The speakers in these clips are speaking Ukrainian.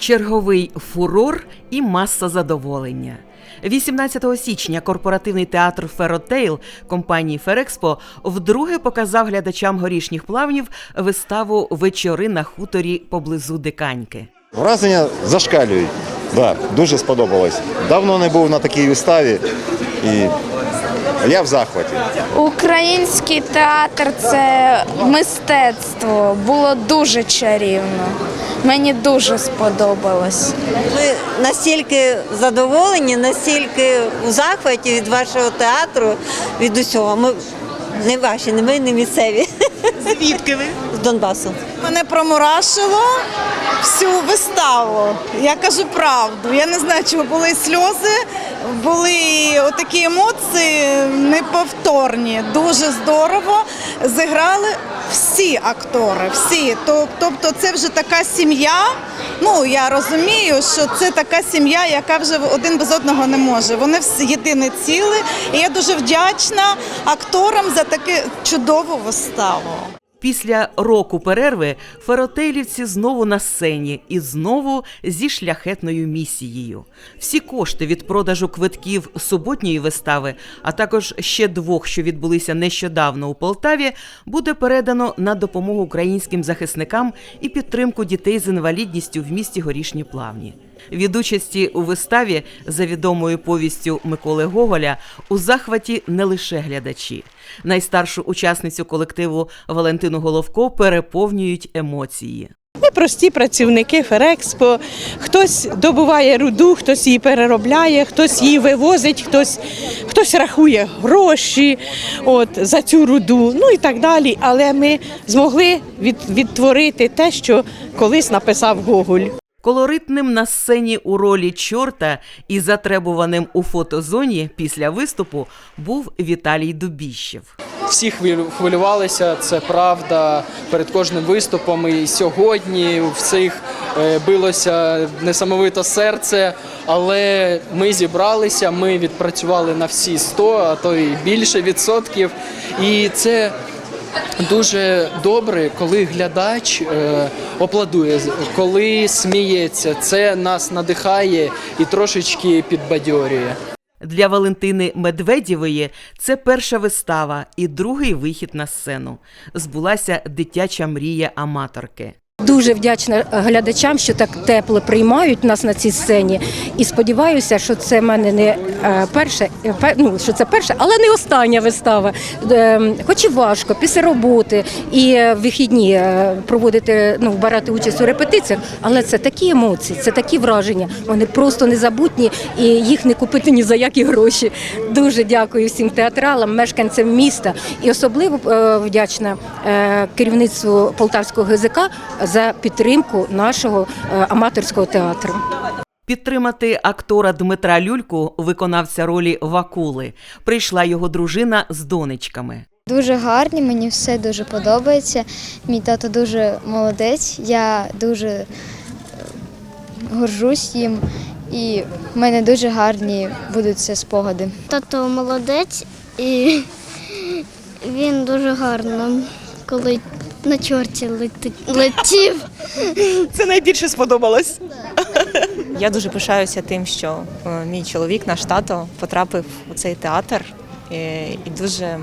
черговий фурор і маса задоволення. 18 січня корпоративний театр Феротейл компанії Ферекспо вдруге показав глядачам горішніх плавнів виставу Вечори на хуторі поблизу Диканьки. Враження зашкалюють. Да, дуже сподобалось. Давно не був на такій виставі і я в захваті. Український театр це мистецтво. Було дуже чарівно. Мені дуже сподобалось. Ми настільки задоволені, настільки у захваті від вашого театру, від усього. Ми не ваші, не ми, не місцеві. Звідки ви? З Донбасу. Мене промурашило всю виставу. Я кажу правду. Я не знаю, чого були сльози, були такі емоції неповторні. Дуже здорово. Зіграли всі актори, всі. Тобто це вже така сім'я. Ну, я розумію, що це така сім'я, яка вже один без одного не може. Вони всі єдине ціле. І я дуже вдячна акторам за таку чудову виставу. Після року перерви феротейлівці знову на сцені і знову зі шляхетною місією. Всі кошти від продажу квитків суботньої вистави, а також ще двох, що відбулися нещодавно у Полтаві, буде передано на допомогу українським захисникам і підтримку дітей з інвалідністю в місті Горішні Плавні. Від участі у виставі за відомою повістю Миколи Гоголя у захваті не лише глядачі. Найстаршу учасницю колективу Валентину Головко переповнюють емоції. Ми прості працівники Ферекспо. Хтось добуває руду, хтось її переробляє, хтось її вивозить, хтось, хтось рахує гроші от, за цю руду, ну і так далі. Але ми змогли від, відтворити те, що колись написав Гоголь. Колоритним на сцені у ролі чорта і затребуваним у фотозоні після виступу був Віталій Дубіщев. Всі хвилю- хвилювалися, це правда перед кожним виступом. І сьогодні у всіх е, билося несамовито серце, але ми зібралися, ми відпрацювали на всі 100, а то і більше відсотків. І це дуже добре, коли глядач е, опладує, коли сміється. Це нас надихає і трошечки підбадьорює. Для Валентини Медведєвої це перша вистава і другий вихід на сцену. Збулася дитяча мрія аматорки. Дуже вдячна глядачам, що так тепло приймають нас на цій сцені. І сподіваюся, що це мене не е, перше, ну, що це перша, але не остання вистава. Е, Хоч і важко після роботи і е, вихідні е, проводити, ну, брати участь у репетиціях, але це такі емоції, це такі враження. Вони просто незабутні і їх не купити ні за які гроші. Дуже дякую всім театралам, мешканцям міста і особливо вдячна керівництву Полтавського ГЗК за підтримку нашого е, аматорського театру. Підтримати актора Дмитра Люльку, виконавця ролі Вакули, прийшла його дружина з донечками. Дуже гарні, мені все дуже подобається. Мій тато дуже молодець, я дуже е, горжусь їм, і в мене дуже гарні будуть це спогади. Тато молодець і він дуже гарно, коли на чорті лети- летів. Це найбільше сподобалось. Я дуже пишаюся тим, що е, мій чоловік, наш тато, потрапив у цей театр. е, І дуже, е,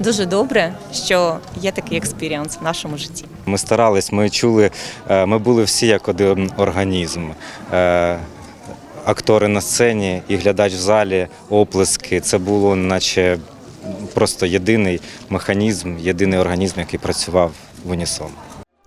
дуже добре, що є такий експіріанс в нашому житті. Ми старались, ми чули, е, ми були всі як один організм. Е, Актори на сцені і глядач в залі, оплески. Це було наче просто єдиний механізм, єдиний організм, який працював в унісон.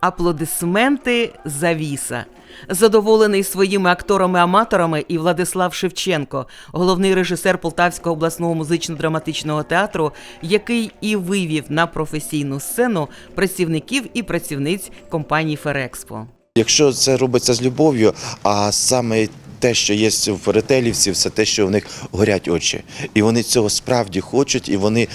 Аплодисменти завіса. Задоволений своїми акторами-аматорами і Владислав Шевченко, головний режисер Полтавського обласного музично-драматичного театру, який і вивів на професійну сцену працівників і працівниць компанії Ферекспо. Якщо це робиться з любов'ю, а саме те, що є у феретелівців, це те, що в них горять очі. І вони цього справді хочуть, і вони е,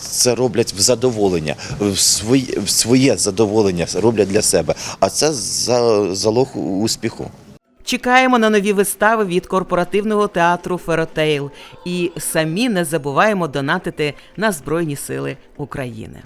це роблять в задоволення, в своє, в своє задоволення роблять для себе. А це за, залог успіху. Чекаємо на нові вистави від корпоративного театру Феротейл і самі не забуваємо донатити на Збройні Сили України.